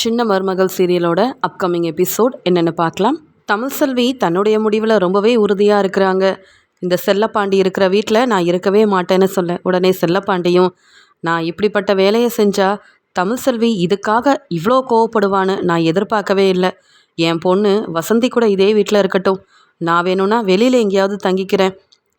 சின்ன மருமகள் சீரியலோட upcoming episode என்னென்னு பார்க்கலாம். தமிழ் செல்வி தன்னுடைய முடிவில் ரொம்பவே உறுதியாக இருக்கிறாங்க. இந்த செல்லப்பாண்டி இருக்கிற வீட்டில் நான் இருக்கவே மாட்டேன்னு சொல்ல உடனே செல்லப்பாண்டியும் நான் இப்படிப்பட்ட வேலையை செஞ்சால் தமிழ் செல்வி இதுக்காக இவ்வளோ கோவப்படுவான்னு நான் எதிர்பார்க்கவே இல்லை. என் பொண்ணு வசந்தி கூட இதே வீட்டில் இருக்கட்டும். நான் வேணும்னா வெளியில் எங்கேயாவது தங்கிக்கிறேன்.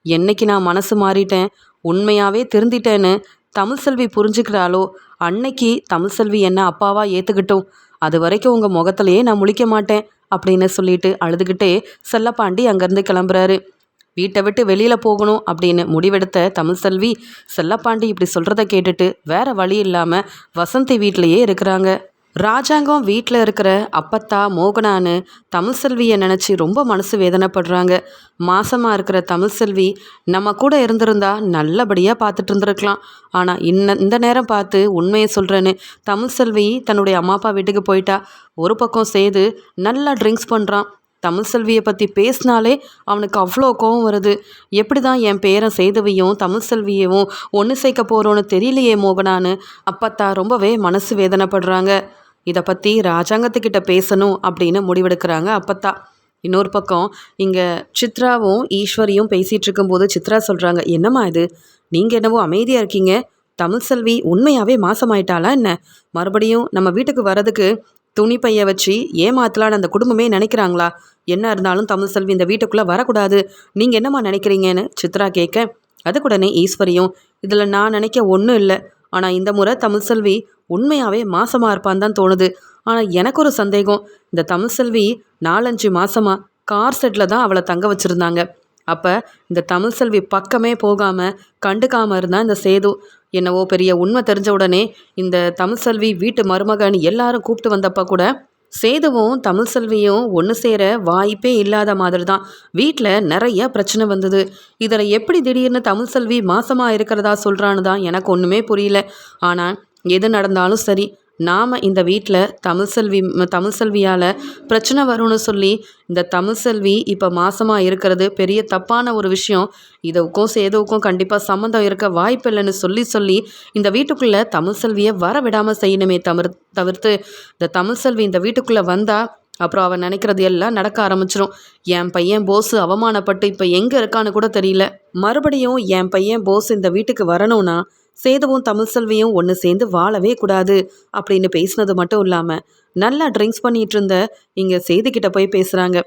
என்னைக்கு நான் மனசு மாறிட்டேன் உண்மையாகவே திருந்திட்டேன்னு தமிழ் செல்வி புரிஞ்சுக்கிறாளோ அன்னைக்கு தமிழ் செல்வி என்ன அப்பாவா ஏற்றுக்கிட்டும் அது வரைக்கும் உங்கள் முகத்திலேயே நான் முழிக்க மாட்டேன் அப்படின்னு சொல்லிட்டு அழுதுகிட்டே செல்லப்பாண்டி அங்கேருந்து கிளம்புறாரு. வீட்டை விட்டு வெளியில் போகணும் அப்படின்னு முடிவெடுத்த தமிழ் செல்வி செல்லப்பாண்டி இப்படி சொல்கிறத கேட்டுட்டு வேற வழி இல்லாமல் வசந்தி வீட்டிலையே இருக்கிறாங்க. ராஜாங்கம் வீட்டில் இருக்கிற அப்பத்தா மோகனான்னு தமிழ் செல்வியை நினச்சி ரொம்ப மனசு வேதனைப்படுறாங்க. மாசமாக இருக்கிற தமிழ் செல்வி நம்ம கூட இருந்திருந்தா நல்லபடியாக பார்த்துட்டு இருந்திருக்கலாம். ஆனால் இன்ன இந்த நேரம் பார்த்து உண்மையை சொல்கிறேன்னு தமிழ் செல்வி தன்னுடைய அம்மா அப்பா வீட்டுக்கு போயிட்டா. ஒரு பக்கம் செய்து நல்லா ட்ரிங்க்ஸ் பண்ணுறான் தமிழ் செல்வியை பற்றி பேசினாலே அவனுக்கு அவ்வளோ கோவம் வருது. எப்படி தான் என் பேரன் செய்தவையும் தமிழ் செல்வியவும் ஒன்று சேர்க்க போகிறோன்னு தெரியலையே மோகனான்னு அப்பத்தா ரொம்பவே மனசு வேதனைப்படுறாங்க. இதை பற்றி ராஜாங்கத்துக்கிட்ட பேசணும் அப்படின்னு முடிவெடுக்கிறாங்க அப்பத்தா. இன்னொரு பக்கம் இங்கே சித்ராவும் ஈஸ்வரியும் பேசிகிட்டு இருக்கும்போது சித்ரா சொல்கிறாங்க என்னம்மா இது? நீங்கள் என்னவோ அமைதியாக இருக்கீங்க? தமிழ் செல்வி உண்மையாகவே மாசமாயிட்டாளா என்ன? மறுபடியும் நம்ம வீட்டுக்கு வரதுக்கு துணி பைய வச்சு ஏமாத்தலான்னு அந்த குடும்பமே நினைக்கிறாங்களா? என்ன இருந்தாலும் தமிழ் செல்வி இந்த வீட்டுக்குள்ளே வரக்கூடாது. நீங்கள் என்னம்மா நினைக்கிறீங்கன்னு சித்ரா கேட்க அதுக்குடனே ஈஸ்வரியும் இதில் நான் நினைக்க ஒன்றும் இல்லை. ஆனால் இந்த முறை தமிழ் செல்வி உண்மையாகவே மாசமாக இருப்பான்னு தான் தோணுது. ஆனால் எனக்கு ஒரு சந்தேகம். இந்த தமிழ்செல்வி நாலஞ்சு மாசமாக கார் செட்டில் தான் அவளை தங்க வச்சுருந்தாங்க. அப்போ இந்த தமிழ்செல்வி பக்கமே போகாமல் கண்டுக்காமல் இருந்தால் இந்த சேது. என்னவோ பெரிய உண்மை தெரிஞ்ச உடனே இந்த தமிழ்செல்வி வீட்டு மருமகன் எல்லாரும் கூப்பிட்டு வந்தப்போ கூட சேதுவும் தமிழ்செல்வியும் ஒன்று சேர வாய்ப்பே இல்லாத மாதிரி தான். வீட்டில் நிறைய பிரச்சனை வந்தது. இதில் எப்படி திடீர்னு தமிழ் செல்வி மாசமாக இருக்கிறதா சொல்கிறான்னு தான் எனக்கு ஒன்றுமே புரியல. ஆனால் எது நடந்தாலும் சரி நாம் இந்த வீட்டில் தமிழ் செல்வி தமிழ் செல்வியால் பிரச்சனை வரும்னு சொல்லி இந்த தமிழ் செல்வி இப்போ மாசமாக இருக்கிறது பெரிய தப்பான ஒரு விஷயம். இதுக்கும் சேதுவுக்கும் கண்டிப்பாக சம்மந்தம் இருக்க வாய்ப்பு இல்லைன்னு சொல்லி சொல்லி இந்த வீட்டுக்குள்ளே தமிழ் செல்வியை வர விடாமல் செய்யணுமே தவிர தவிர்த்து இந்த தமிழ் செல்வி இந்த வீட்டுக்குள்ளே வந்தால் அப்புறம் அவன் நினைக்கிறது எல்லாம் நடக்க ஆரம்பிச்சிடும் என் பையன் போஸ் அவமானப்பட்டு இப்போ எங்கே இருக்கான்னு கூட தெரியல. மறுபடியும் என் பையன் போஸ் இந்த வீட்டுக்கு வரணும்னா சேதுவும் தமிழ் செல்வியும் ஒன்று சேர்ந்து வாழவே கூடாது அப்படின்னு பேசினது மட்டும் இல்லாமல் நல்லா ட்ரிங்க்ஸ் பண்ணிகிட்டு இருந்த இங்கே சேதுக்கிட்ட போய் பேசுகிறாங்க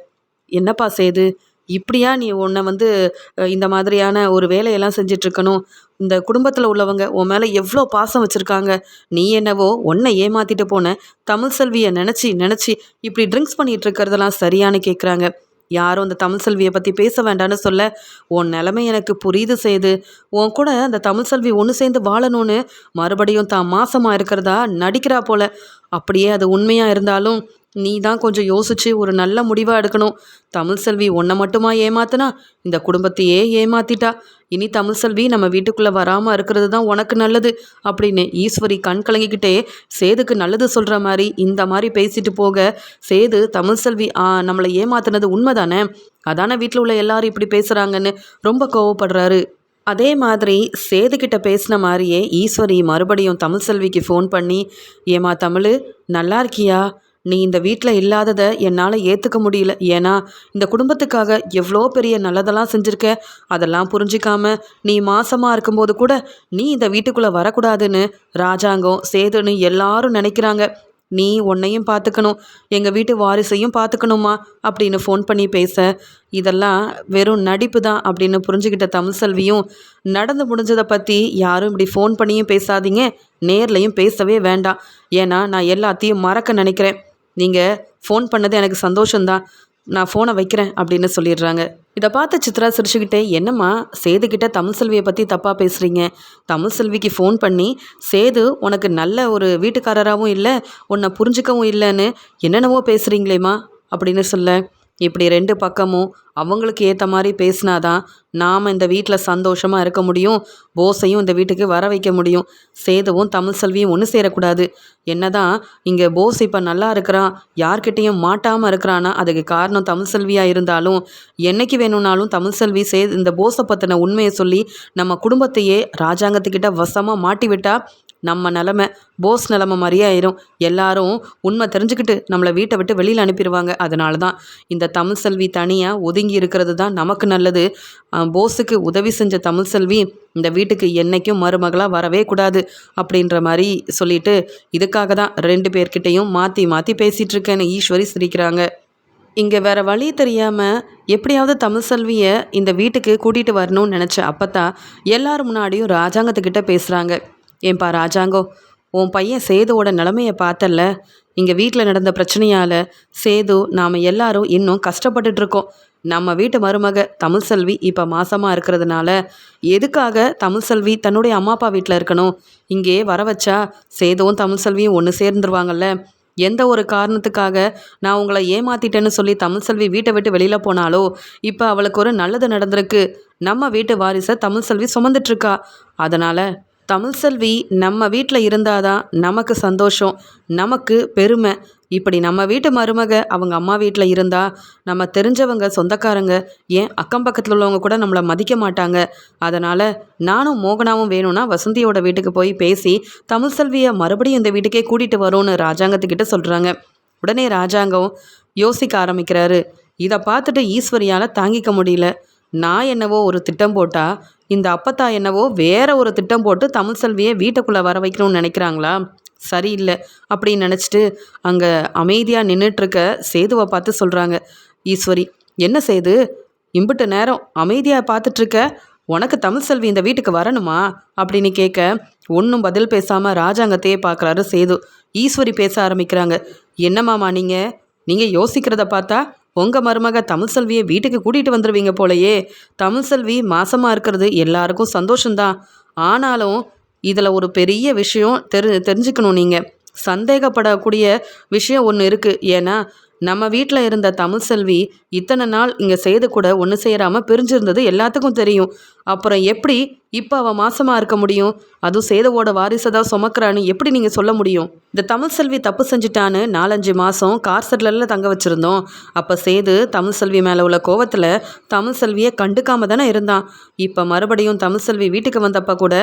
என்னப்பா சேது இப்படியா நீ உன்னை வந்து இந்த மாதிரியான ஒரு வேலையெல்லாம் செஞ்சிட்ருக்கணும் இந்த குடும்பத்தில் உள்ளவங்க உன் மேலே எவ்வளோ பாசம் வச்சுருக்காங்க? நீ என்னவோ உன்னை ஏமாற்றிட்டு போன தமிழ் செல்வியை நினச்சி நினச்சி இப்படி ட்ரிங்க்ஸ் பண்ணிகிட்டு இருக்கிறதெல்லாம் சரியானு கேட்குறாங்க யாரும் அந்த தமிழ் செல்வியை பற்றி பேச வேண்டான்னு சொல்ல உன் நிலைமை எனக்கு புரியுது செய்து உன் கூட அந்த தமிழ் செல்வி ஒன்று சேர்ந்து வாழணும்னு மறுபடியும் தான் மாசமாக இருக்கிறதா நடிக்கிறா போல. அப்படியே அது உண்மையாக இருந்தாலும் நீ தான் கொஞ்சம் யோசிச்சு ஒரு நல்ல முடிவாக எடுக்கணும். தமிழ் செல்வி உன்னை மட்டுமா ஏமாத்தினா? இந்த குடும்பத்தையே ஏமாத்திட்டா. இனி தமிழ் செல்வி நம்ம வீட்டுக்குள்ளே வராமல் இருக்கிறது தான் உனக்கு நல்லது அப்படின்னு ஈஸ்வரி கண் கலங்கிக்கிட்டே சேதுக்கு நல்லது சொல்கிற மாதிரி இந்த மாதிரி பேசிட்டு போக சேது தமிழ் செல்வி நம்மளை ஏமாத்தினது உண்மைதானே? அதானே வீட்டில் உள்ள எல்லாரும் இப்படி பேசுகிறாங்கன்னு ரொம்ப கோவப்படுறாரு. அதே மாதிரி சேதுக்கிட்ட பேசின மாதிரியே ஈஸ்வரி மறுபடியும் தமிழ் செல்விக்கு ஃபோன் பண்ணி ஏமா தமிழ் நல்லா இருக்கியா? நீ இந்த வீட்டில் இல்லாததை என்னால் ஏற்றுக்க முடியல. ஏன்னா இந்த குடும்பத்துக்காக எவ்வளோ பெரிய நல்லதெல்லாம் செஞ்சுருக்க அதெல்லாம் புரிஞ்சிக்காம நீ மாசமாக இருக்கும்போது கூட நீ இந்த வீட்டுக்குள்ளே வரக்கூடாதுன்னு ராஜாங்கம் சேதுன்னு எல்லாரும் நினைக்கிறாங்க. நீ உன்னையும் பார்த்துக்கணும் எங்கள் வீட்டு வாரிசையும் பார்த்துக்கணுமா அப்படின்னு ஃபோன் பண்ணி பேச இதெல்லாம் வெறும் நடிப்பு தான் அப்படின்னு புரிஞ்சுக்கிட்ட தமிழ்செல்வியும் நடந்து முடிஞ்சதை பற்றி யாரும் இப்படி ஃபோன் பண்ணியும் பேசாதீங்க நேர்லையும் பேசவே வேண்டாம். ஏன்னா நான் எல்லாத்தையும் மறக்க நினைக்கிறேன். நீங்கள் ஃபோன் பண்ணது எனக்கு சந்தோஷந்தான் நான் ஃபோனை வைக்கிறேன் அப்படின்னு சொல்லிடுறாங்க. இதை பார்த்து சித்ரா சிரிச்சுக்கிட்டே என்னம்மா சேதுக்கிட்ட தமிழ் செல்வியை பற்றி தப்பாக பேசுகிறீங்க தமிழ் செல்விக்கு ஃபோன் பண்ணி சேது உனக்கு நல்ல ஒரு வீட்டுக்காரராகவும் இல்லை உன்னை புரிஞ்சுக்கவும் இல்லைன்னு என்னென்னவோ பேசுகிறீங்களேம்மா அப்படின்னு சொல்ல இப்படி ரெண்டு பக்கமும் அவங்களுக்கு ஏற்ற மாதிரி பேசினாதான் நாம் இந்த வீட்டில் சந்தோஷமாக இருக்க முடியும். போஸையும் இந்த வீட்டுக்கு வர வைக்க முடியும். சேதுவும் தமிழ் செல்வியும் ஒன்று சேரக்கூடாது. என்னதான் இங்கே போஸ் இப்போ நல்லா இருக்கிறான் யார்கிட்டேயும் மாட்டாமல் இருக்கிறான்னா அதுக்கு காரணம் தமிழ் செல்வியாக இருந்தாலும் என்னைக்கு வேணும்னாலும் தமிழ் செல்வி சே இந்த போஸை பற்றின உண்மையை சொல்லி நம்ம குடும்பத்தையே ராஜாங்கத்துக்கிட்ட வசமாக மாட்டி விட்டால் நம்ம நிலமை போஸ் நிலமை மாதிரியே ஆயிரும். எல்லாரும் உண்மை தெரிஞ்சுக்கிட்டு நம்மளை வீட்டை விட்டு வெளியில் அனுப்பிடுவாங்க. அதனால தான் இந்த தமிழ் செல்வி தனியாக ஒதுங்கி இருக்கிறது தான் நமக்கு நல்லது. போஸுக்கு உதவி செஞ்ச தமிழ் செல்வி இந்த வீட்டுக்கு என்றைக்கும் மருமகளாக வரவே கூடாது அப்படின்ற மாதிரி சொல்லிட்டு இதுக்காக தான் ரெண்டு பேர்கிட்டையும் மாற்றி மாற்றி பேசிகிட்டு இருக்கேன்னு ஈஸ்வரி சிரிக்கிறாங்க. இங்கே வேறு வழி தெரியாமல் எப்படியாவது தமிழ் செல்வியை இந்த வீட்டுக்கு கூட்டிகிட்டு வரணும்னு நினச்ச தான் எல்லார் முன்னாடியும் ராஜாங்கத்துக்கிட்ட பேசுகிறாங்க ஏன்பா ராஜாங்கோ உன் பையன் சேதுவோட நிலமையை பார்த்தல்ல? இங்கே வீட்டில் நடந்த பிரச்சனையால் சேது நாம் எல்லாரும் இன்னும் கஷ்டப்பட்டுட்டு இருக்கோம் நம்ம வீட்டு மருமக தமிழ் செல்வி இப்போ மாசமாக இருக்கிறதுனால எதுக்காக தமிழ் செல்வி தன்னுடைய அம்மா அப்பா வீட்டில் இருக்கணும்? இங்கே வர வச்சா சேதுவும் தமிழ் செல்வியும் ஒன்று சேர்ந்துருவாங்கல்ல? எந்த ஒரு காரணத்துக்காக நான் உங்களை ஏமாத்திட்டேன்னு சொல்லி தமிழ் செல்வி வீட்டை விட்டு வெளியில் போனாலோ இப்போ அவளுக்கு ஒரு நல்லது நடந்திருக்கு. நம்ம வீட்டு வாரிசை தமிழ் செல்வி சுமந்துட்டு இருக்கா அதனால் தமிழ் செல்வி நம்ம வீட்டில் இருந்தாதான் நமக்கு சந்தோஷம் நமக்கு பெருமை. இப்படி நம்ம வீட்டு மருமக அவங்க அம்மா வீட்டில் இருந்தால் நம்ம தெரிஞ்சவங்க சொந்தக்காரங்க ஏன் அக்கம் பக்கத்தில் உள்ளவங்க கூட நம்மளை மதிக்க மாட்டாங்க. அதனால் நானும் மோகனாவும் வேணும்னா வசந்தியோட வீட்டுக்கு போய் பேசி தமிழ் செல்வியை மறுபடியும் இந்த வீட்டுக்கே கூட்டிகிட்டு வரோன்னு ராஜாங்கத்துக்கிட்ட சொல்கிறாங்க உடனே ராஜாங்கம் யோசிக்க ஆரம்பிக்கிறாரு. இதை பார்த்துட்டு ஈஸ்வரியால் தாங்கிக்க முடியல. நான் என்னவோ ஒரு திட்டம் போட்டால் இந்த அப்பத்தா என்னவோ வேற ஒரு திட்டம் போட்டு தமிழ் செல்வியை வீட்டுக்குள்ளே வர வைக்கணும்னு நினைக்கிறாங்களா? சரியில்லை அப்படின்னு நினச்சிட்டு அங்கே அமைதியாக நின்றுட்டுருக்க சேதுவை பார்த்து சொல்கிறாங்க ஈஸ்வரி என்ன செய்து இம்புட்டு நேரம் அமைதியாக பார்த்துட்ருக்க உனக்கு தமிழ் செல்வி இந்த வீட்டுக்கு வரணுமா? அப்படின்னு கேட்க ஒன்றும் பதில் பேசாமல் ராஜாங்கத்தையே பார்க்குறாரு சேது. ஈஸ்வரி பேச ஆரம்பிக்கிறாங்க என்னம்மாமா நீங்கள் நீங்கள் யோசிக்கிறத பார்த்தா உங்கள் மருமக தமிழ் செல்வியை வீட்டுக்கு கூட்டிகிட்டு வந்துடுவீங்க போலயே. தமிழ் செல்வி மாசமாக இருக்கிறது எல்லாருக்கும் சந்தோஷம்தான். ஆனாலும் இதில் ஒரு பெரிய விஷயம் தெரி தெரிஞ்சுக்கணும் நீங்கள் சந்தேகப்படக்கூடிய விஷயம் ஒன்று இருக்குது ஏன்னா நம்ம வீட்டில் இருந்த தமிழ் செல்வி இத்தனை நாள் இங்கே செய்து கூட ஒன்று சேராமல் பிரிஞ்சிருந்தது எல்லாத்துக்கும் தெரியும். அப்புறம் எப்படி இப்போ அவள் மாசமாக இருக்க முடியும்? அதுவும் சேதவோட வாரிசை தான் சுமக்கிறான்னு எப்படி நீங்கள் சொல்ல முடியும்? இந்த தமிழ் செல்வி தப்பு செஞ்சுட்டான்னு நாலஞ்சு மாதம் கார் செட்லரில் தங்க வச்சுருந்தோம். அப்போ சேது தமிழ் செல்வி மேலே உள்ள கோவத்தில் தமிழ் செல்வியை கண்டுக்காம தானே இருந்தான். இப்போ மறுபடியும் தமிழ் செல்வி வீட்டுக்கு வந்தப்போ கூட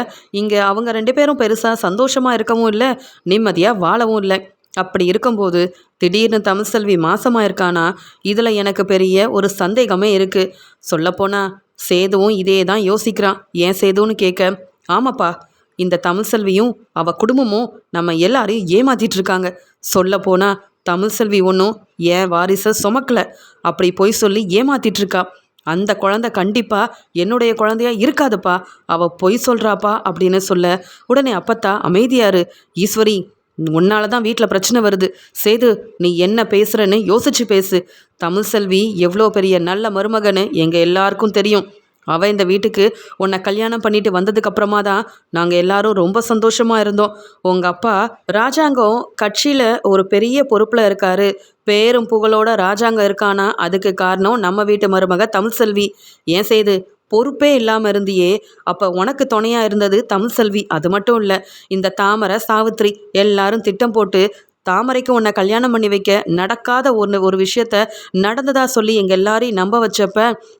இங்கே அவங்க ரெண்டு பேரும் பெருசாக சந்தோஷமாக இருக்கவும் இல்லை நிம்மதியாக வாழவும் இல்லை. அப்படி இருக்கும்போது திடீர்னு தமிழ் செல்வி மாசமாக இருக்கானா இதில் எனக்கு பெரிய ஒரு சந்தேகமே இருக்குது சொல்லப்போனால் சேதுவும் இதே தான் யோசிக்கிறான் ஏன் சேதுன்னு கேட்க ஆமாப்பா இந்த தமிழ் செல்வியும் அவ குடும்பமும் நம்ம எல்லாரையும் ஏமாத்திட்டு இருக்காங்க சொல்லப்போனா தமிழ் செல்வி ஒன்றும் ஏன் வாரிசை சுமக்கல. அப்படி பொய் சொல்லி ஏமாத்திட்டு இருக்கா அந்த குழந்தை கண்டிப்பா என்னுடைய குழந்தையா இருக்காதுப்பா. அவ பொய் சொல்றாப்பா அப்படின்னு சொல்ல உடனே அப்பத்தா அமைதியாரு. ஈஸ்வரி உன்னால தான் வீட்டில் பிரச்சனை வருது. சேது நீ என்ன பேசுறன்னு யோசிச்சு பேசு. தமிழ் செல்வி எவ்வளோ பெரிய நல்ல மருமகன்னு எங்கள் எல்லாருக்கும் தெரியும். அவள் இந்த வீட்டுக்கு உன்னை கல்யாணம் பண்ணிட்டு வந்ததுக்கு அப்புறமா தான் நாங்கள் எல்லாரும் ரொம்ப சந்தோஷமாக இருந்தோம். உங்கள் அப்பா ராஜாங்கம் கட்சியில் ஒரு பெரிய பொறுப்பில் இருக்காரு. பேரும் புகழோட ராஜாங்கம் இருக்கானா? அதுக்கு காரணம் நம்ம வீட்டு மருமக தமிழ் செல்வி. ஏன் செய்து பொறுப்பே இல்லாமல் இருந்தியே அப்போ உனக்கு துணையாக இருந்தது தமிழ் செல்வி. அது மட்டும் இல்லை இந்த தாமரை சாவித்ரி எல்லாரும் திட்டம் போட்டு தாமரைக்கு உன்னை கல்யாணம் பண்ணி வைக்க நடக்காத ஒன்று ஒரு விஷயத்த நடந்ததா சொல்லி எங்கள் எல்லாரையும் நம்ப வச்சப்ப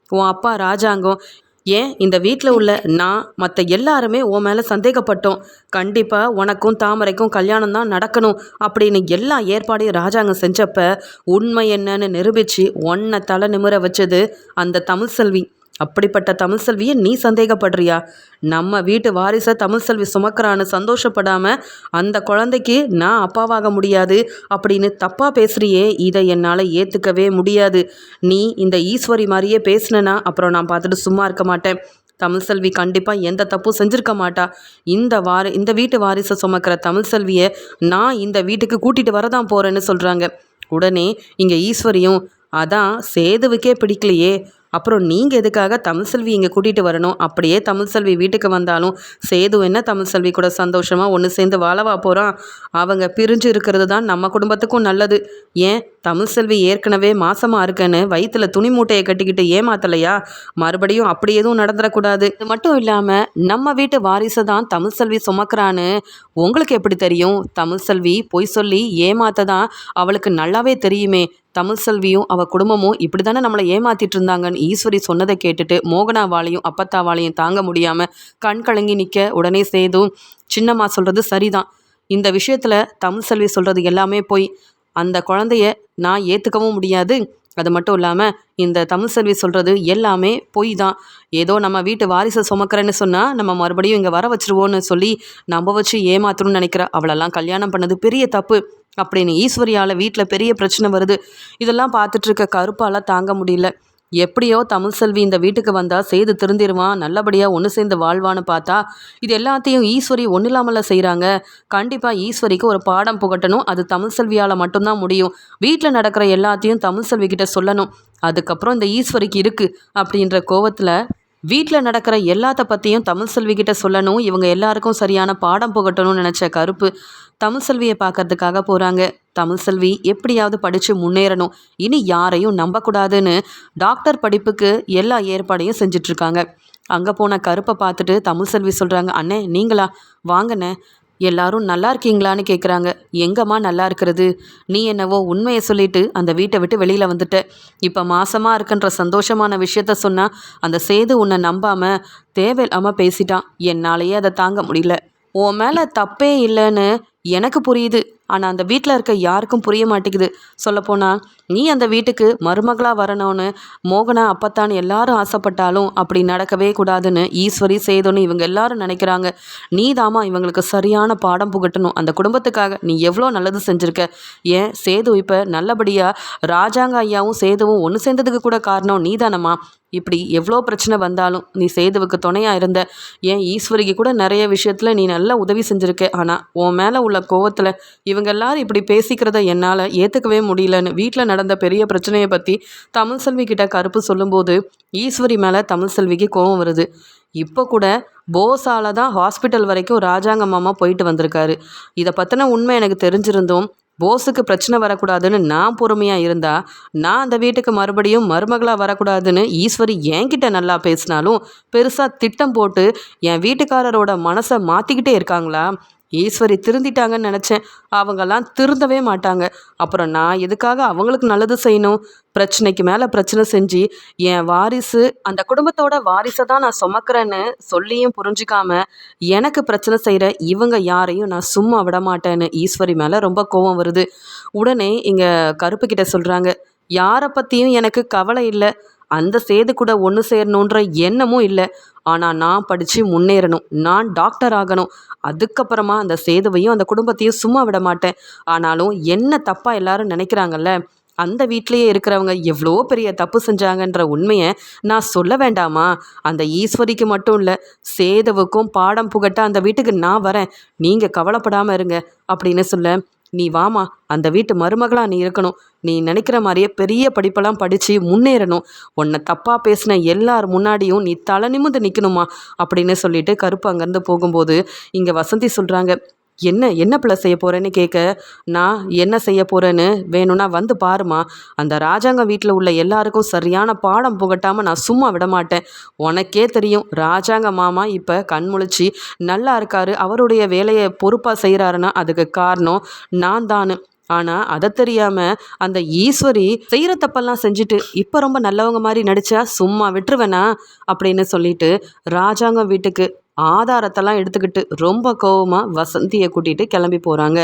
உன் அப்பா ராஜாங்கம். ஏன்? இந்த வீட்டில் உள்ள நான் மற்ற எல்லாருமே உன் மேலே சந்தேகப்பட்டோம். கண்டிப்பாக உனக்கும் தாமரைக்கும் கல்யாணம் தான் நடக்கணும் அப்படின்னு எல்லா ஏற்பாடையும் ராஜாங்கம் செஞ்சப்ப உண்மை என்னன்னு நிரூபித்து ஒன்றை தலை நிமிர வச்சது அந்த தமிழ் செல்வி. அப்படிப்பட்ட தமிழ் செல்வியை நீ சந்தேகப்படுறியா? நம்ம வீட்டு வாரிசை தமிழ் செல்வி சுமக்கிறான்னு சந்தோஷப்படாமல் அந்த குழந்தைக்கு நான் அப்பாவாக முடியாது அப்படின்னு தப்பாக பேசுகிறியே இதை என்னால் ஏற்றுக்கவே முடியாது. நீ இந்த ஈஸ்வரி மாதிரியே பேசினனா அப்புறம் நான் பார்த்துட்டு சும்மா இருக்க மாட்டேன். தமிழ்செல்வி கண்டிப்பாக எந்த தப்பும் செஞ்சுருக்க மாட்டா. இந்த வாரி இந்த வீட்டு வாரிசை சுமக்கிற தமிழ் செல்வியை நான் இந்த வீட்டுக்கு கூட்டிகிட்டு வரதான் போகிறேன்னு சொல்கிறாங்க உடனே இங்கே ஈஸ்வரியும் அதான் சேதுவுக்கே பிடிக்கலையே அப்புறம் நீங்கள் எதுக்காக தமிழ் செல்வி இங்கே கூட்டிகிட்டு வரணும்? அப்படியே தமிழ் செல்வி வீட்டுக்கு வந்தாலும் சேது என்ன தமிழ் செல்வி கூட சந்தோஷமாக ஒன்று சேர்ந்து வாழவா போகிறான் அவங்க பிரிஞ்சு இருக்கிறது தான் நம்ம குடும்பத்துக்கும் நல்லது. ஏன்? தமிழ் செல்வி ஏற்கனவே மாசமாக இருக்கேன்னு வயிற்றில் துணி மூட்டையை கட்டிக்கிட்டு ஏமாத்தலையா? மறுபடியும் அப்படி எதுவும் நடந்துடக்கூடாது. இது மட்டும் இல்லாமல் நம்ம வீட்டு வாரிசை தான் தமிழ் செல்வி சுமக்கிறான்னு உங்களுக்கு எப்படி தெரியும்? தமிழ் செல்வி பொய் சொல்லி ஏமாத்த தான் அவளுக்கு நல்லாவே தெரியுமே. தமிழ் செல்வியும் அவள் குடும்பமும் இப்படி தானே நம்மளை ஏமாத்திட்டு இருந்தாங்கன்னு ஈஸ்வரி சொன்னதை கேட்டுட்டு மோகனாவாலையும் அப்பத்தாவாலையும் தாங்க முடியாமல் கண் கலங்கி நிற்க உடனே சேதும் சின்னம்மா சொல்கிறது சரிதான். இந்த விஷயத்தில் தமிழ் செல்வி சொல்கிறது எல்லாமே போய். அந்த குழந்தைய நான் ஏற்றுக்கவும் முடியாது. அது மட்டும் இல்லாமல் இந்த தமிழ் செல்வி சொல்கிறது எல்லாமே பொய் தான். ஏதோ நம்ம வீட்டு வாரிசை சுமக்கிறேன்னு சொன்னால் நம்ம மறுபடியும் இங்கே வர வச்சுருவோன்னு சொல்லி நம்ப வச்சு ஏமாத்தணும்னு நினைக்கிறா அவளெல்லாம் கல்யாணம் பண்ணது பெரிய தப்பு அப்படின்னு ஈஸ்வரியால் வீட்டில் பெரிய பிரச்சனை வருது. இதெல்லாம் பார்த்துட்ருக்க கருப்பால் தாங்க முடியல. எப்படியோ தமிழ் செல்வி இந்த வீட்டுக்கு வந்தால் செய்து திருந்திருவான் நல்லபடியாக ஒன்று சேர்ந்து வாழ்வான்னு பார்த்தா இது எல்லாத்தையும் ஈஸ்வரி ஒன்றும் இல்லாமல் செய்கிறாங்க கண்டிப்பாக ஈஸ்வரிக்கு ஒரு பாடம் புகட்டணும். அது தமிழ் செல்வியால் மட்டும்தான் முடியும். வீட்டில் நடக்கிற எல்லாத்தையும் தமிழ் செல்வி கிட்ட சொல்லணும். அதுக்கப்புறம் இந்த ஈஸ்வரிக்கு இருக்குது அப்படின்ற கோவத்தில் வீட்டில் நடக்கிற எல்லாத்த பற்றியும் தமிழ் செல்விகிட்ட சொல்லணும். இவங்க எல்லாருக்கும் சரியான பாடம் புகட்டணும்னு நினச்ச கருப்பு தமிழ் செல்வியை பார்க்கறதுக்காக போகிறாங்க தமிழ் செல்வி எப்படியாவது படித்து முன்னேறணும். இனி யாரையும் நம்பக்கூடாதுன்னு டாக்டர் படிப்புக்கு எல்லா ஏற்பாடையும் செஞ்சிட்ருக்காங்க அங்கே போன கருப்பை பார்த்துட்டு தமிழ் செல்வி சொல்கிறாங்க அண்ணே நீங்களா? வாங்கண்ணே. எல்லாரும் நல்லா இருக்கீங்களான்னு கேட்குறாங்க எங்கம்மா நல்லா இருக்கிறது? நீ என்னவோ உண்மையை சொல்லிட்டு அந்த வீட்டை விட்டு வெளியில் வந்துட்ட. இப்போ மாசமாக இருக்குன்ற சந்தோஷமான விஷயத்த சொன்னால் அந்த சேது உன்னை நம்பாமல் தேவையில்லாமல் பேசிட்டான். என்னாலேயே அதை தாங்க முடியல. உன் மேலே தப்பே இல்லைன்னு எனக்கு புரியுது. ஆனால் அந்த வீட்டில் இருக்க யாருக்கும் புரிய மாட்டேங்குது. சொல்லப்போனால் நீ அந்த வீட்டுக்கு மருமகளாக வரணும்னு மோகனா அப்பத்தான் எல்லாரும் ஆசைப்பட்டாலும் அப்படி நடக்கவே கூடாதுன்னு ஈஸ்வரி சேதுன்னு இவங்க எல்லாரும் நினைக்கிறாங்க. நீ தாமா இவங்களுக்கு சரியான பாடம் புகட்டணும். அந்த குடும்பத்துக்காக நீ எவ்வளோ நல்லது செஞ்சுருக்க? ஏன்? சேது இப்போ நல்லபடியாக ராஜாங்க ஐயாவும் சேதுவும் ஒன்று சேர்ந்ததுக்கு கூட காரணம் நீ தானம்மா இப்படி எவ்வளோ பிரச்சனை வந்தாலும் நீ சேதுவுக்கு துணையாக இருந்த. ஏன்? ஈஸ்வரிக்கு கூட நிறைய விஷயத்தில் நீ நல்லா உதவி செஞ்சுருக்க. ஆனால் உன் மேலே உள்ள கோவத்தில் இவங்க எல்லாரும் இப்படி பேசிக்கிறத என்னால் ஏற்றுக்கவே முடியலன்னு வீட்டில் நடந்த பெரிய பிரச்சனையை பற்றி தமிழ் செல்வி கிட்ட கருப்பு சொல்லும்போது ஈஸ்வரி மேலே தமிழ் செல்விக்கு கோவம் வருது. இப்போ கூட போஸால தான் ஹாஸ்பிட்டல் வரைக்கும் ராஜாங்க மாமா போயிட்டு வந்திருக்காரு. இதை பற்றின உண்மை எனக்கு தெரிஞ்சிருந்தோம் போஸுக்கு பிரச்சனை வரக்கூடாதுன்னு நான் பொறுமையாக இருந்தா நான் அந்த வீட்டுக்கு மறுபடியும் மருமகளாக வரக்கூடாதுன்னு ஈஸ்வரி என்கிட்ட நல்லா பேசினாலும் பெருசாக திட்டம் போட்டு என் வீட்டுக்காரரோட மனசை மாற்றிக்கிட்டே இருக்காங்களா? ஈஸ்வரி திருந்திட்டாங்கன்னு நினச்சேன். அவங்கெல்லாம் திருந்தவே மாட்டாங்க. அப்புறம் நான் எதுக்காக அவங்களுக்கு நல்லது செய்யணும்? பிரச்சனைக்கு மேலே பிரச்சனை செஞ்சு என் வாரிசு அந்த குடும்பத்தோட வாரிசை தான் நான் சுமக்கிறேன்னு சொல்லியும் புரிஞ்சிக்காம எனக்கு பிரச்சனை செய்கிற இவங்க யாரையும் நான் சும்மா விட மாட்டேன்னு ஈஸ்வரி மேலே ரொம்ப கோபம் வருது. உடனே இங்கே கருப்பு கிட்ட சொல்கிறாங்க யாரை பற்றியும் எனக்கு கவலை இல்லை. அந்த சேது கூட ஒன்று சேரணுன்ற எண்ணமும் இல்லை. ஆனால் நான் படித்து முன்னேறணும். நான் டாக்டர் ஆகணும். அதுக்கப்புறமா அந்த சேதுவையும் அந்த குடும்பத்தையும் சும்மா விட மாட்டேன். ஆனாலும் என்ன தப்பாக எல்லாரும் நினைக்கிறாங்கல்ல? அந்த வீட்லேயே இருக்கிறவங்க எவ்வளோ பெரிய தப்பு செஞ்சாங்கன்ற உண்மையை நான் சொல்ல வேண்டாமா? அந்த ஈஸ்வரிக்கு மட்டும் இல்லை சேதுவுக்கும் பாடம் புகட்ட அந்த வீட்டுக்கு நான் வரேன். நீங்கள் கவலைப்படாமல் இருங்க. அப்படின்னு சொல்ல நீ வாமா அந்த வீட்டு மருமகளாக நீ இருக்கணும். நீ நினைக்கிற மாதிரியே பெரிய படிப்பெல்லாம் படித்து முன்னேறணும். உன்னை தப்பாக பேசின எல்லார் முன்னாடியும் நீ தலை நிமிந்து நிற்கணுமா அப்படின்னு சொல்லிட்டு கருப்பு அங்கேருந்து போகும்போது இங்கே வசந்தி சொல்கிறாங்க என்ன என்ன பிள்ளை செய்ய போகிறேன்னு கேட்க நான் என்ன செய்ய போகிறேன்னு வேணும்னா வந்து பாருமா அந்த ராஜாங்க வீட்டில் உள்ள எல்லாருக்கும் சரியான பாடம் புகட்டாமல் நான் சும்மா விட மாட்டேன். உனக்கே தெரியும் ராஜாங்க மாமா இப்போ கண்முழிச்சு நல்லா இருக்காரு. அவருடைய வேலையை பொறுப்பாக செய்கிறாருன்னா அதுக்கு காரணம் நான் தான் ஆனால் அதை தெரியாமல் அந்த ஈஸ்வரி செய்கிற தப்பெல்லாம் செஞ்சுட்டு இப்போ ரொம்ப நல்லவங்க மாதிரி நடித்தா சும்மா விட்டுருவேனா? அப்படின்னு சொல்லிட்டு ராஜாங்க வீட்டுக்கு ஆதாரத்தெல்லாம் எடுத்துக்கிட்டு ரொம்ப கோவமாக வசந்தியை கூட்டிகிட்டு கிளம்பி போகிறாங்க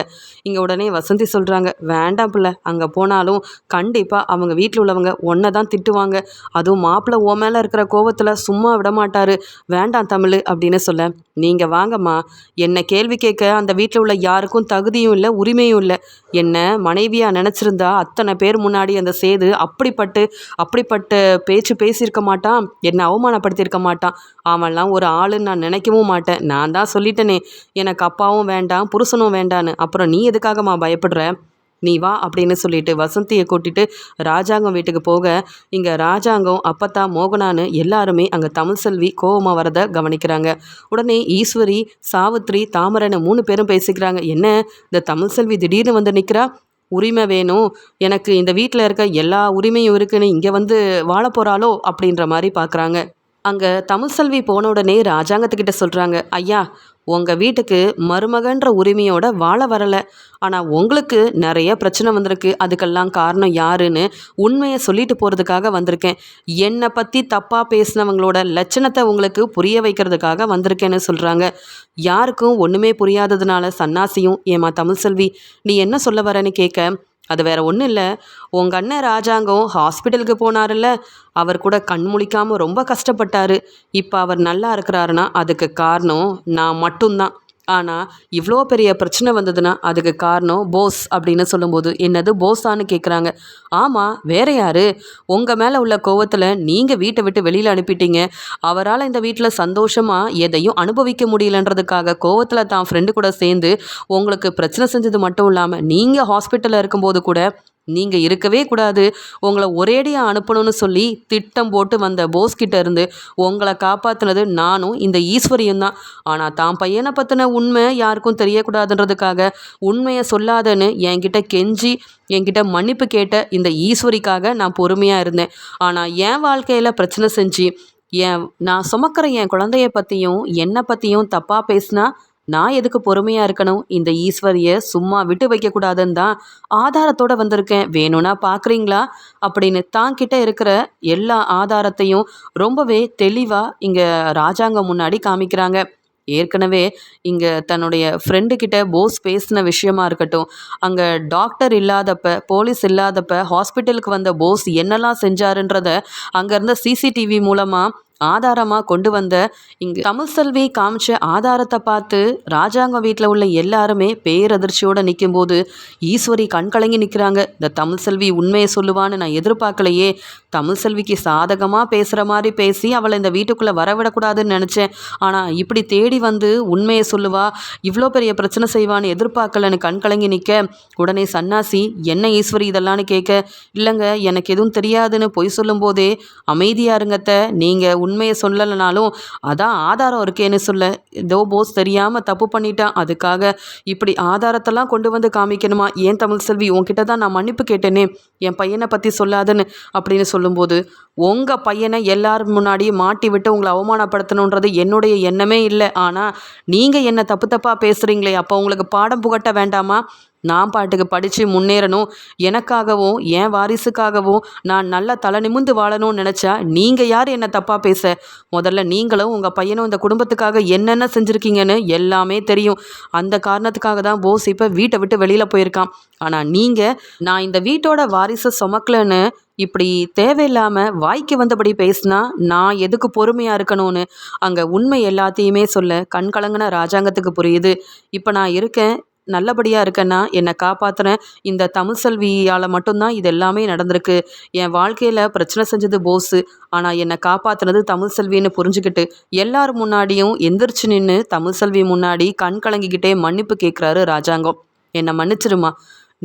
இங்கே உடனே வசந்தி சொல்கிறாங்க வேண்டாம் பிள்ளை அங்கே போனாலும் கண்டிப்பாக அவங்க வீட்டில் உள்ளவங்க ஒன்றை தான் திட்டுவாங்க. அதுவும் மாப்பிள்ளை ஓ மேலே இருக்கிற கோவத்தில் சும்மா விட மாட்டார். வேண்டாம் தமிழ் அப்படின்னு சொல்ல நீங்கள் வாங்கம்மா. என்னை கேள்வி கேட்க அந்த வீட்டில் உள்ள யாருக்கும் தகுதியும் இல்லை உரிமையும் இல்லை. என்ன மனைவியாக நினச்சிருந்தா அத்தனை பேர் முன்னாடி அந்த சேது அப்படிப்பட்டு அப்படிப்பட்ட பேச்சு பேசியிருக்க மாட்டான். என்னை அவமானப்படுத்தியிருக்க மாட்டான். அவன்லாம் ஒரு ஆளுன்னு நான் நினைக்க நினைக்கவும் மாட்டேன். நான் தான் சொல்லிட்டேனே. எனக்கு அப்பாவும் வேண்டாம் புருஷனும் வேண்டான்னு. அப்புறம் நீ எதுக்காகம்மா பயப்படுற? நீ வா அப்படின்னு சொல்லிட்டு வசந்தியை கூட்டிட்டு ராஜாங்கம் வீட்டுக்கு போக இங்கே ராஜாங்கம் அப்பத்தா மோகனான்னு எல்லாருமே அங்கே தமிழ் செல்வி கோவமாக வரதை கவனிக்கிறாங்க. உடனே ஈஸ்வரி சாவித்ரி தாமரன்னு மூணு பேரும் பேசிக்கிறாங்க. என்ன? இந்த தமிழ் செல்வி திடீர்னு வந்து நிற்கிறா உரிமை வேணும். எனக்கு இந்த வீட்டில் இருக்க எல்லா உரிமையும் இருக்குன்னு இங்கே வந்து வாழ போகிறாளோ அப்படின்ற மாதிரி பார்க்குறாங்க அங்கே தமிழ் செல்வி போன உடனே ராஜாங்கத்துக்கிட்ட சொல்கிறாங்க ஐயா உங்கள் வீட்டுக்கு மருமகன்ற உரிமையோட வாழ வரலை. ஆனால் உங்களுக்கு நிறைய பிரச்சனை வந்திருக்கு. அதுக்கெல்லாம் காரணம் யாருன்னு உண்மையை சொல்லிட்டு போகிறதுக்காக வந்திருக்கேன். என்னை பற்றி தப்பாக பேசினவங்களோட லட்சணத்தை உங்களுக்கு புரிய வைக்கிறதுக்காக வந்திருக்கேன்னு சொல்கிறாங்க யாருக்கும் ஒன்றுமே புரியாததுனால சன்னாசியும் ஏமா தமிழ்செல்வி நீ என்ன சொல்ல வரேன்னு கேட்க அது வேற ஒன்றும் இல்லை. உங்கள் அண்ணன் ராஜாங்கம் ஹாஸ்பிட்டலுக்கு போனார்ல அவர் கூட கண் முழிக்காமல் ரொம்ப கஷ்டப்பட்டாரு. இப்போ அவர் நல்லா இருக்கிறாருன்னா அதுக்கு காரணம் நான் மட்டும்தான். ஆனால் இவ்வளோ பெரிய பிரச்சனை வந்ததுன்னா அதுக்கு காரணம் போஸ் அப்படின்னு சொல்லும்போது என்னது போஸான்னு கேட்குறாங்க ஆமாம் வேற யார்? உங்கள் மேலே உள்ள கோவத்தில் நீங்கள் வீட்டை விட்டு வெளியில் அனுப்பிட்டீங்க. அவரால் இந்த வீட்டில் சந்தோஷமாக எதையும் அனுபவிக்க முடியலன்றதுக்காக கோவத்தில் தான் ஃப்ரெண்டு கூட சேர்ந்து உங்களுக்கு பிரச்சனை செஞ்சது மட்டும் இல்லாமல் நீங்கள் ஹாஸ்பிட்டலில் இருக்கும்போது கூட நீங்கள் இருக்கவே கூடாது. உங்களை ஒரேடியாக அனுப்பணும்னு சொல்லி திட்டம் போட்டு வந்த போஸ்கிட்ட இருந்து உங்களை காப்பாற்றினது நானும் இந்த ஈஸ்வரியும் தான். ஆனால் தான் பையனை பற்றின உண்மை யாருக்கும் தெரியக்கூடாதுன்றதுக்காக உண்மையை சொல்லாதன்னு என்கிட்ட கெஞ்சி என்கிட்ட மன்னிப்பு கேட்ட இந்த ஈஸ்வரிக்காக நான் பொறுமையாக இருந்தேன். ஆனால் என் வாழ்க்கையில் பிரச்சனை செஞ்சு என் நான் சுமக்கிற என் குழந்தைய பற்றியும் என்னை பற்றியும் தப்பாக பேசினா நான் எதுக்கு பொறுமையாக இருக்கணும்? இந்த ஈஸ்வரியை சும்மா விட்டு வைக்கக்கூடாதுன்னு தான் ஆதாரத்தோடு வந்திருக்கேன். வேணும்னா பார்க்குறீங்களா? அப்படின்னு தான் கிட்ட இருக்கிற எல்லா ஆதாரத்தையும் ரொம்பவே தெளிவாக இங்கே ராஜாங்கம் முன்னாடி காமிக்கிறாங்க. ஏற்கனவே இங்கே தன்னுடைய ஃப்ரெண்டு கிட்ட போஸ் பேசின விஷயமா இருக்கட்டும் அங்கே டாக்டர் இல்லாதப்ப போலீஸ் இல்லாதப்ப ஹாஸ்பிட்டலுக்கு வந்த போஸ் என்னெல்லாம் செஞ்சாருன்றத அங்கே இருந்த சிசிடிவி மூலமாக ஆதாரமாக கொண்டு வந்த இங்கு தமிழ்செல்வி காமிச்ச ஆதாரத்தை பார்த்து ராஜாங்க வீட்டில் உள்ள எல்லாருமே பேரதிர்ச்சியோடு நிற்கும் போது ஈஸ்வரி கண்கலங்கி நிற்கிறாங்க இந்த தமிழ்செல்வி உண்மையை சொல்லுவான்னு நான் எதிர்பார்க்கலையே. தமிழ்செல்விக்கு சாதகமாக பேசுகிற மாதிரி பேசி அவளை இந்த வீட்டுக்குள்ளே வரவிடக்கூடாதுன்னு நினச்சேன். ஆனால் இப்படி தேடி வந்து உண்மையை சொல்லுவா இவ்வளோ பெரிய பிரச்சனை செய்வான்னு எதிர்பார்க்கலன்னு கண்கலங்கி நிற்க உடனே சன்னாசி என்ன ஈஸ்வரி இதெல்லாம்னு கேட்க? இல்லைங்க எனக்கு எதுவும் தெரியாதுன்னு பொய் சொல்லும்போதே அமைதியாக இருங்கத்த நீங்கள் உண்மையை சொல்லலைனாலும் அதான் ஆதாரம் இருக்கேன்னு சொல்ல. ஏதோ போஸ் தெரியாமல் தப்பு பண்ணிட்டான் அதுக்காக இப்படி ஆதாரத்தெல்லாம் கொண்டு வந்து காமிக்கணுமா? ஏன் தமிழ் செல்வி உன்கிட்ட தான் நான் மன்னிப்பு கேட்டேனே. என் பையனை பற்றி சொல்லாதுன்னு அப்படின்னு சொல்லும்போது உங்கள் பையனை எல்லார் முன்னாடியும் மாட்டி விட்டு உங்களை அவமானப்படுத்தணுன்றது என்னுடைய எண்ணமே இல்லை. ஆனால் நீங்கள் என்ன தப்பு தப்பாக பேசுகிறீங்களே அப்போ உங்களுக்கு பாடம் புகட்ட வேண்டாமா? நான் பாட்டுக்கு படித்து முன்னேறணும். எனக்காகவும் என் வாரிசுக்காகவும் நான் நல்லா தலை நிமிந்து வாழணும்னு நினச்சா நீங்கள் யார் என்னை தப்பாக பேச? முதல்ல நீங்களும் உங்கள் பையனும் இந்த குடும்பத்துக்காக என்னென்ன செஞ்சுருக்கீங்கன்னு எல்லாமே தெரியும். அந்த காரணத்துக்காக தான் போஸ் இப்போ வீட்டை விட்டு வெளியில் போயிருக்கான். ஆனால் நீங்கள் நான் இந்த வீட்டோட வாரிசை சுமக்கலன்னு இப்படி தேவையில்லாமல் வாய்க்கு வந்தபடி பேசினா நான் எதுக்கு பொறுமையாக இருக்கணும்னு? அங்கே உண்மை எல்லாத்தையுமே சொல்ல கண் கலங்கின ராஜாங்கத்துக்கு புரியுது. இப்போ நான் இருக்கேன் நல்லபடியாக இருக்கேன்னா என்னை காப்பாற்றுறேன் இந்த தமிழ் செல்வியால் மட்டும்தான் இது எல்லாமே நடந்திருக்கு. என் வாழ்க்கையில் பிரச்சனை செஞ்சது போஸு ஆனால் என்னை காப்பாற்றுனது தமிழ் செல்வின்னு புரிஞ்சுக்கிட்டு எல்லார் முன்னாடியும் எந்திரிச்சு நின்று தமிழ் செல்வி முன்னாடி கண் கலங்கிக்கிட்டே மன்னிப்பு கேட்குறாரு ராஜாங்கம். என்னை மன்னிச்சிருமா?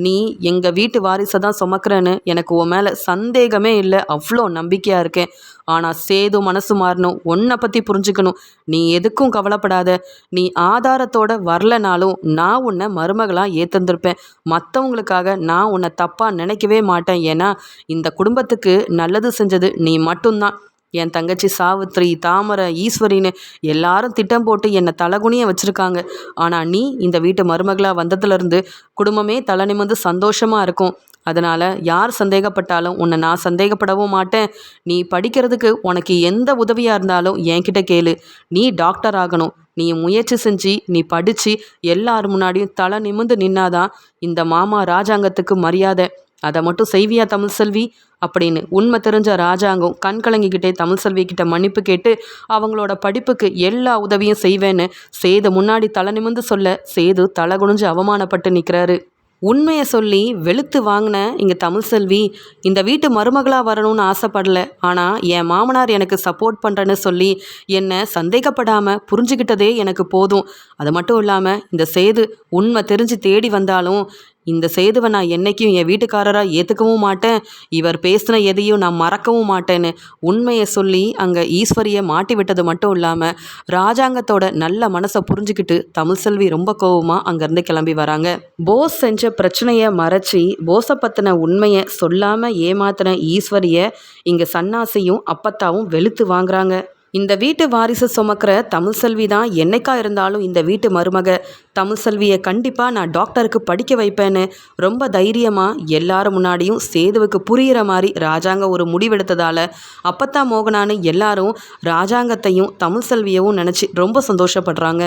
நீ எங்கள் வீட்டு வாரிசை தான் சுமக்கிறேன்னு எனக்கு உன் மேலே சந்தேகமே இல்லை. அவ்வளோ நம்பிக்கையாக இருக்கேன். ஆனால் சேது மனசு மாறணும். உன்னை பற்றி புரிஞ்சுக்கணும். நீ எதுக்கும் கவலைப்படாத. நீ ஆதாரத்தோட வரலனாலும் நான் உன்னை மருமகளாக ஏத்தந்திருப்பேன். மற்றவங்களுக்காக நான் உன்னை தப்பாக நினைக்கவே மாட்டேன். ஏன்னா இந்த குடும்பத்துக்கு நல்லது செஞ்சது நீ மட்டும்தான். என் தங்கச்சி சாவித்ரி தாமரை ஈஸ்வரின்னு எல்லாரும் திட்டம் போட்டு என்னை தலகுனிய வச்சுருக்காங்க. ஆனால் நீ இந்த வீட்டு மருமகளாக வந்ததுலேருந்து குடும்பமே தலை நிமிந்து சந்தோஷமாக இருக்கும். அதனால் யார் சந்தேகப்பட்டாலும் உன்னை நான் சந்தேகப்படவும் மாட்டேன். நீ படிக்கிறதுக்கு உனக்கு எந்த உதவியாக இருந்தாலும் என்கிட்ட கேளு. நீ டாக்டர் ஆகணும். நீ முயற்சி செஞ்சு நீ படித்து எல்லார் முன்னாடியும் தலை நிமிந்து நின்னாதான் இந்த மாமா ராஜாங்கத்துக்கு மரியாதை. அதை மட்டும் செய்வியா தமிழ் செல்வி? அப்படின்னு உண்மை தெரிஞ்ச ராஜாங்கம் கண் கலங்கிக்கிட்டே தமிழ் செல்வி கிட்ட மன்னிப்பு கேட்டு அவங்களோட படிப்புக்கு எல்லா உதவியும் செய்வேன்னு சேது முன்னாடி தலை நிமிந்து சொல்ல சேது தலை குனிஞ்சு அவமானப்பட்டு நிற்கிறாரு உண்மையை சொல்லி வெளுத்து வாங்கின இங்கே தமிழ் செல்வி இந்த வீட்டு மருமகளாக வரணும்னு ஆசைப்படல. ஆனால் என் மாமனார் எனக்கு சப்போர்ட் பண்ணுறேன்னு சொல்லி என்னை சந்தேகப்படாமல் புரிஞ்சுக்கிட்டதே எனக்கு போதும். அது மட்டும் இல்லாமல் இந்த சேது உண்மை தெரிஞ்சு தேடி வந்தாலும் இந்த சேதுவை நான் என்றைக்கும் என் வீட்டுக்காரராக ஏற்றுக்கவும் மாட்டேன். இவர் பேசின எதையும் நான் மறக்கவும் மாட்டேன்னு உண்மையை சொல்லி அங்கே ஈஸ்வரியை மாட்டி விட்டது மட்டும் இல்லாமல் ராஜாங்கத்தோட நல்ல மனசை புரிஞ்சுக்கிட்டு தமிழ்செல்வி ரொம்ப கோவமாக அங்கேருந்து கிளம்பி வராங்க. போஸ் செஞ்ச பிரச்சனையை மறைச்சி போஸை பற்றின உண்மையை சொல்லாமல் ஏமாத்தின ஈஸ்வரியை இங்கே சன்னாசியும் அப்பத்தாவும் வெளுத்து வாங்குறாங்க. இந்த வீட்டு வாரிசு சுமக்கிற தமிழ்செல்வி தான் என்னைக்கா இருந்தாலும் இந்த வீட்டு மருமக. தமிழ்செல்வியை கண்டிப்பாக நான் டாக்டருக்கு படிக்க வைப்பேன்னு ரொம்ப தைரியமாக எல்லாரும் முன்னாடியும் சேதுவுக்கு புரிகிற மாதிரி ராஜாங்க ஒரு முடிவெடுத்ததால் அப்பத்தா மோகனான்னு எல்லாரும் ராஜாங்கத்தையும் தமிழ்செல்வியவும் நினச்சி ரொம்ப சந்தோஷப்படுறாங்க.